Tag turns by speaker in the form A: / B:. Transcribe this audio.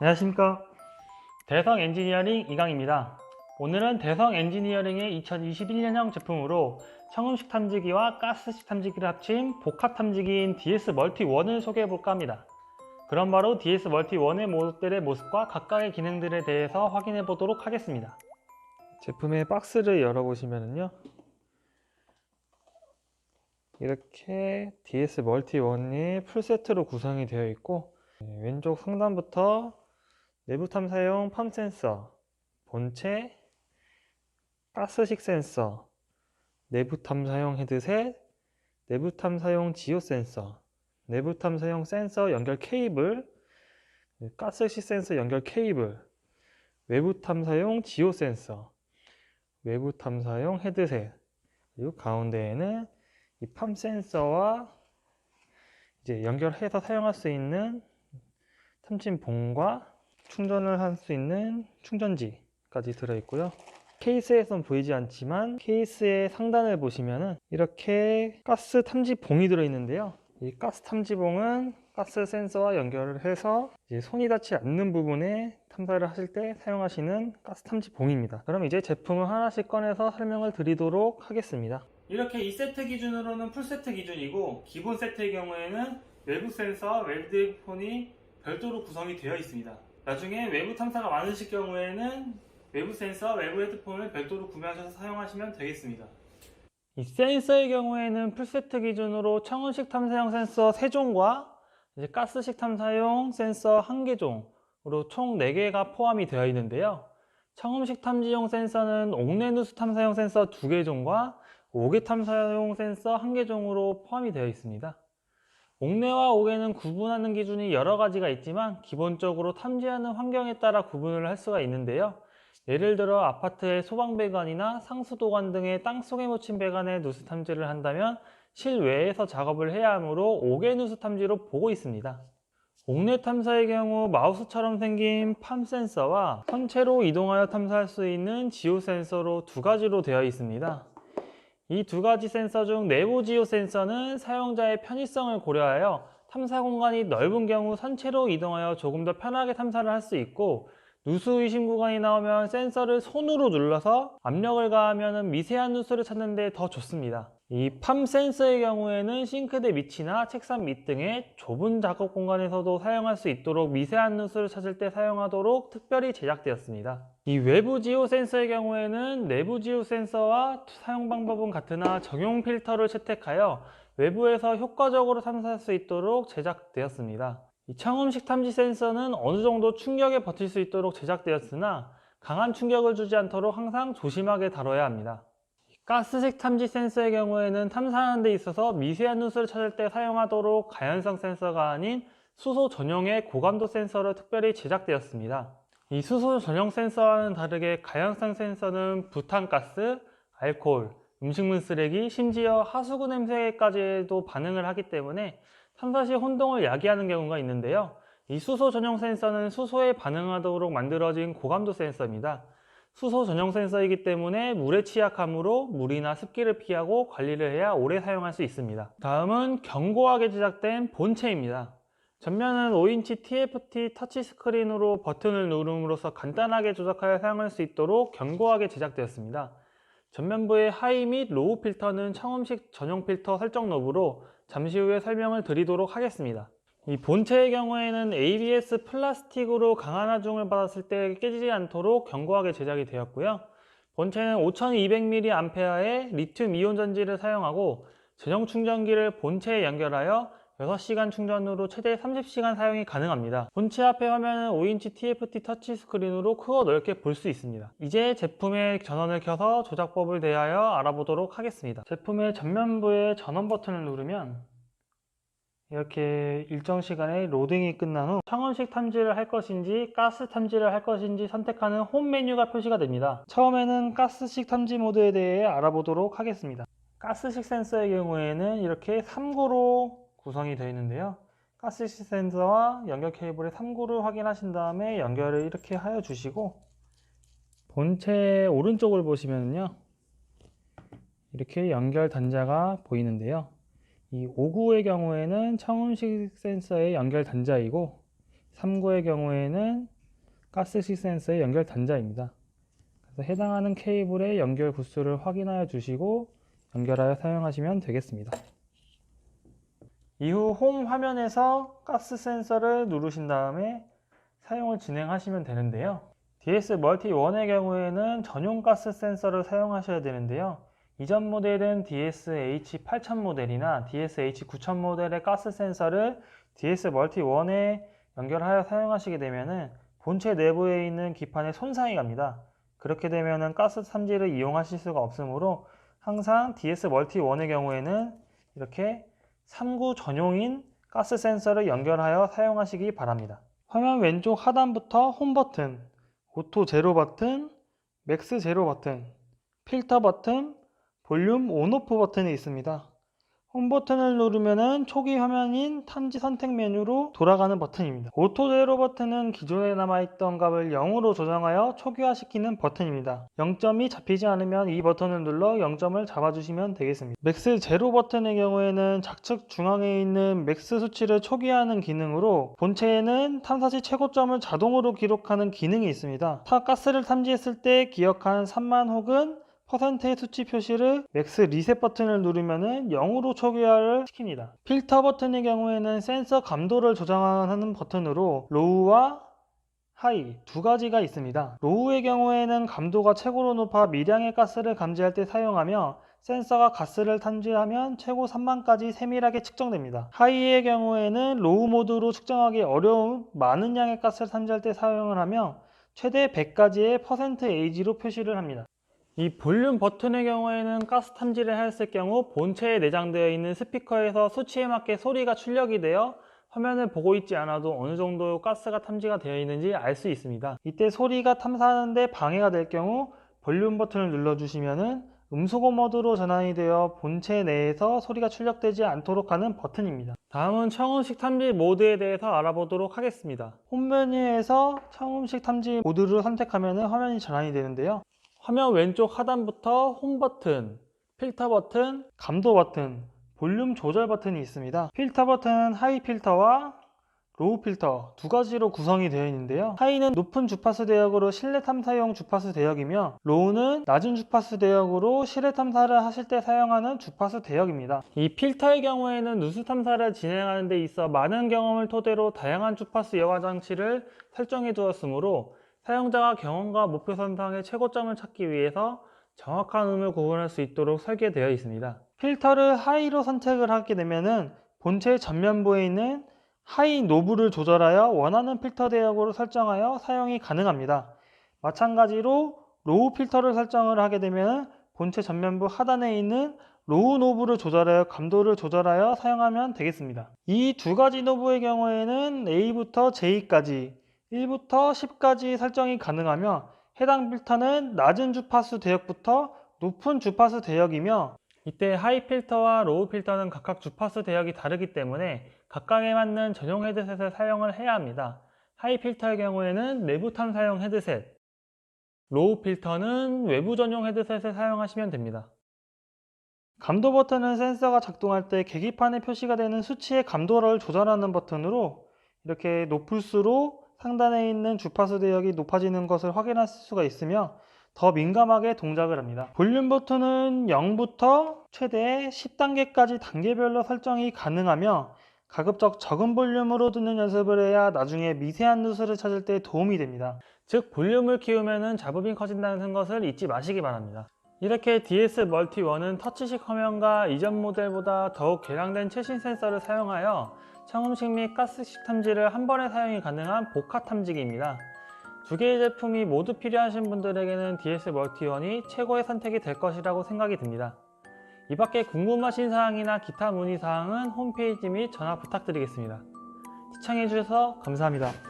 A: 안녕하십니까? 대성 엔지니어링 이강입니다. 오늘은 대성 엔지니어링의 2021년형 제품으로 청음식 탐지기와 가스식 탐지기를 합친 복합 탐지기인 DS 멀티 1을 소개해 볼까 합니다. 그럼 바로 DS 멀티 1의 모델의 모습과 각각의 기능들에 대해서 확인해 보도록 하겠습니다. 제품의 박스를 열어보시면요. 이렇게 DS 멀티 1이 풀세트로 구성이 되어 있고 네, 왼쪽 상단부터 내부 탐사용 팜 센서, 본체, 가스식 센서, 내부 탐사용 헤드셋, 내부 탐사용 지오 센서, 내부 탐사용 센서 연결 케이블, 네, 가스식 센서 연결 케이블, 외부 탐사용 지오 센서, 외부 탐사용 헤드셋, 그리고 가운데에는 이 팜 센서와 이제 연결해서 사용할 수 있는 탐진봉과 충전을 할 수 있는 충전지까지 들어있고요. 케이스에선 보이지 않지만 케이스의 상단을 보시면은 이렇게 가스 탐지봉이 들어있는데요. 이 가스 탐지봉은 가스 센서와 연결을 해서 손이 닿지 않는 부분에 탐사를 하실 때 사용하시는 가스 탐지봉입니다. 그럼 이제 제품을 하나씩 꺼내서 설명을 드리도록 하겠습니다. 이렇게 2세트 기준으로는 풀세트 기준이고 기본 세트의 경우에는 외부 센서와 웰드폰이 별도로 구성이 되어 있습니다. 나중에 외부 탐사가 많으실 경우에는 외부 센서, 외부 헤드폰을 별도로 구매하셔서 사용하시면 되겠습니다. 이 센서의 경우에는 풀세트 기준으로 청원식 탐사용 센서 3종과 이제 가스식 탐사용 센서 1개종으로 총 4개가 포함이 되어 있는데요. 청음식 탐지용 센서는 옥내누스 탐사용 센서 2개종과 5개 탐사용 센서 1개종으로 포함이 되어 있습니다. 옥내와 옥외는 구분하는 기준이 여러 가지가 있지만 기본적으로 탐지하는 환경에 따라 구분을 할 수가 있는데요. 예를 들어 아파트의 소방배관이나 상수도관 등의 땅속에 묻힌 배관에 누수 탐지를 한다면 실외에서 작업을 해야 하므로 옥외 누수 탐지로 보고 있습니다. 옥내 탐사의 경우 마우스처럼 생긴 팜 센서와 선체로 이동하여 탐사할 수 있는 지오 센서로 두 가지로 되어 있습니다. 이 두 가지 센서 중 내부 지오 센서는 사용자의 편의성을 고려하여 탐사 공간이 넓은 경우 선체로 이동하여 조금 더 편하게 탐사를 할 수 있고 누수 의심 구간이 나오면 센서를 손으로 눌러서 압력을 가하면 미세한 누수를 찾는 데 더 좋습니다. 이 팜 센서의 경우에는 싱크대 밑이나 책상 밑 등의 좁은 작업 공간에서도 사용할 수 있도록 미세한 누수를 찾을 때 사용하도록 특별히 제작되었습니다. 이 외부 지오 센서의 경우에는 내부 지오 센서와 사용 방법은 같으나 적용 필터를 채택하여 외부에서 효과적으로 탐사할 수 있도록 제작되었습니다. 이 청음식 탐지 센서는 어느 정도 충격에 버틸 수 있도록 제작되었으나 강한 충격을 주지 않도록 항상 조심하게 다뤄야 합니다. 가스식 탐지 센서의 경우에는 탐사하는 데 있어서 미세한 누수를 찾을 때 사용하도록 가연성 센서가 아닌 수소 전용의 고감도 센서로 특별히 제작되었습니다. 이 수소 전용 센서와는 다르게 가연성 센서는 부탄가스, 알코올, 음식물 쓰레기, 심지어 하수구 냄새까지도 반응을 하기 때문에 탐사 시 혼동을 야기하는 경우가 있는데요. 이 수소 전용 센서는 수소에 반응하도록 만들어진 고감도 센서입니다. 수소 전용 센서이기 때문에 물에 취약하므로 물이나 습기를 피하고 관리를 해야 오래 사용할 수 있습니다. 다음은 견고하게 제작된 본체입니다. 전면은 5인치 TFT 터치스크린으로 버튼을 누름으로써 간단하게 조작하여 사용할 수 있도록 견고하게 제작되었습니다. 전면부의 하이 및 로우 필터는 청음식 전용 필터 설정 노브로 잠시 후에 설명을 드리도록 하겠습니다. 이 본체의 경우에는 ABS 플라스틱으로 강한 하중을 받았을 때 깨지지 않도록 견고하게 제작이 되었고요. 본체는 5200mAh의 리튬 이온 전지를 사용하고 전용 충전기를 본체에 연결하여 6시간 충전으로 최대 30시간 사용이 가능합니다. 본체 앞에 화면은 5인치 TFT 터치 스크린으로 크고 넓게 볼 수 있습니다. 이제 제품의 전원을 켜서 조작법을 대하여 알아보도록 하겠습니다. 제품의 전면부의 전원 버튼을 누르면 이렇게 일정 시간에 로딩이 끝난 후 청원식 탐지를 할 것인지 가스 탐지를 할 것인지 선택하는 홈 메뉴가 표시가 됩니다. 처음에는 가스식 탐지 모드에 대해 알아보도록 하겠습니다. 가스식 센서의 경우에는 이렇게 3구로 구성이 되어 있는데요. 가스식 센서와 연결 케이블의 3구를 확인하신 다음에 연결을 이렇게 하여 주시고 본체 오른쪽을 보시면요. 이렇게 연결 단자가 보이는데요. 이 5구의 경우에는 청음식 센서의 연결 단자이고 3구의 경우에는 가스식 센서의 연결 단자입니다. 그래서 해당하는 케이블의 연결 구수를 확인하여 주시고 연결하여 사용하시면 되겠습니다. 이후 홈 화면에서 가스 센서를 누르신 다음에 사용을 진행하시면 되는데요. DS 멀티 1의 경우에는 전용 가스 센서를 사용하셔야 되는데요. 이전 모델은 DSH8000 모델이나 DSH9000 모델의 가스 센서를 DS 멀티 1에 연결하여 사용하시게 되면 본체 내부에 있는 기판에 손상이 갑니다. 그렇게 되면 가스 탐지를 이용하실 수가 없으므로 항상 DS 멀티 1의 경우에는 이렇게 3구 전용인 가스 센서를 연결하여 사용하시기 바랍니다. 화면 왼쪽 하단부터 홈 버튼, 오토 제로 버튼, 맥스 제로 버튼, 필터 버튼, 볼륨 온오프 버튼이 있습니다. 홈 버튼을 누르면 초기 화면인 탐지 선택 메뉴로 돌아가는 버튼입니다. 오토 제로 버튼은 기존에 남아있던 값을 0으로 조정하여 초기화시키는 버튼입니다. 0점이 잡히지 않으면 이 버튼을 눌러 0점을 잡아주시면 되겠습니다. 맥스 제로 버튼의 경우에는 좌측 중앙에 있는 맥스 수치를 초기화하는 기능으로 본체에는 탐사시 최고점을 자동으로 기록하는 기능이 있습니다. 타 가스를 탐지했을 때 기억한 3만 혹은 퍼센트의 수치 표시를 맥스 리셋 버튼을 누르면 0으로 초기화를 시킵니다. 필터 버튼의 경우에는 센서 감도를 조정하는 버튼으로 로우와 하이 두 가지가 있습니다. 로우의 경우에는 감도가 최고로 높아 미량의 가스를 감지할 때 사용하며 센서가 가스를 탐지하면 최고 3만까지 세밀하게 측정됩니다. 하이의 경우에는 로우 모드로 측정하기 어려운 많은 양의 가스를 탐지할 때 사용을 하며 최대 100가지의 퍼센트 에이지로 표시를 합니다. 이 볼륨 버튼의 경우에는 가스 탐지를 했을 경우 본체에 내장되어 있는 스피커에서 수치에 맞게 소리가 출력이 되어 화면을 보고 있지 않아도 어느 정도 가스가 탐지가 되어 있는지 알 수 있습니다. 이때 소리가 탐사하는데 방해가 될 경우 볼륨 버튼을 눌러주시면 음소거 모드로 전환이 되어 본체 내에서 소리가 출력되지 않도록 하는 버튼입니다. 다음은 청음식 탐지 모드에 대해서 알아보도록 하겠습니다. 홈 메뉴에서 청음식 탐지 모드를 선택하면 화면이 전환이 되는데요. 화면 왼쪽 하단부터 홈 버튼, 필터 버튼, 감도 버튼, 볼륨 조절 버튼이 있습니다. 필터 버튼은 하이 필터와 로우 필터 두 가지로 구성이 되어 있는데요. 하이는 높은 주파수 대역으로 실내 탐사용 주파수 대역이며 로우는 낮은 주파수 대역으로 실내 탐사를 하실 때 사용하는 주파수 대역입니다. 이 필터의 경우에는 누수 탐사를 진행하는 데 있어 많은 경험을 토대로 다양한 주파수 여과 장치를 설정해 두었으므로 사용자가 경험과 목표 선상의 최고점을 찾기 위해서 정확한 음을 구분할 수 있도록 설계되어 있습니다. 필터를 하이로 선택을 하게 되면 본체 전면부에 있는 하이 노브를 조절하여 원하는 필터 대역으로 설정하여 사용이 가능합니다. 마찬가지로 로우 필터를 설정을 하게 되면 본체 전면부 하단에 있는 로우 노브를 조절하여 감도를 조절하여 사용하면 되겠습니다. 이 두 가지 노브의 경우에는 A부터 J까지 1부터 10까지 설정이 가능하며 해당 필터는 낮은 주파수 대역부터 높은 주파수 대역이며 이때 하이 필터와 로우 필터는 각각 주파수 대역이 다르기 때문에 각각에 맞는 전용 헤드셋을 사용을 해야 합니다. 하이 필터의 경우에는 내부 탐사용 헤드셋, 로우 필터는 외부 전용 헤드셋을 사용하시면 됩니다. 감도 버튼은 센서가 작동할 때 계기판에 표시가 되는 수치의 감도를 조절하는 버튼으로 이렇게 높을수록 상단에 있는 주파수 대역이 높아지는 것을 확인할 수가 있으며 더 민감하게 동작을 합니다. 볼륨 버튼은 0부터 최대 10단계까지 단계별로 설정이 가능하며 가급적 적은 볼륨으로 듣는 연습을 해야 나중에 미세한 누수를 찾을 때 도움이 됩니다. 즉 볼륨을 키우면 잡음이 커진다는 것을 잊지 마시기 바랍니다. 이렇게 DS 멀티 1은 터치식 화면과 이전 모델보다 더욱 개량된 최신 센서를 사용하여 청음식 및 가스식 탐지를 한 번에 사용이 가능한 복합 탐지기입니다. 두 개의 제품이 모두 필요하신 분들에게는 DS 멀티 1이 최고의 선택이 될 것이라고 생각이 듭니다. 이 밖에 궁금하신 사항이나 기타 문의 사항은 홈페이지 및 전화 부탁드리겠습니다. 시청해주셔서 감사합니다.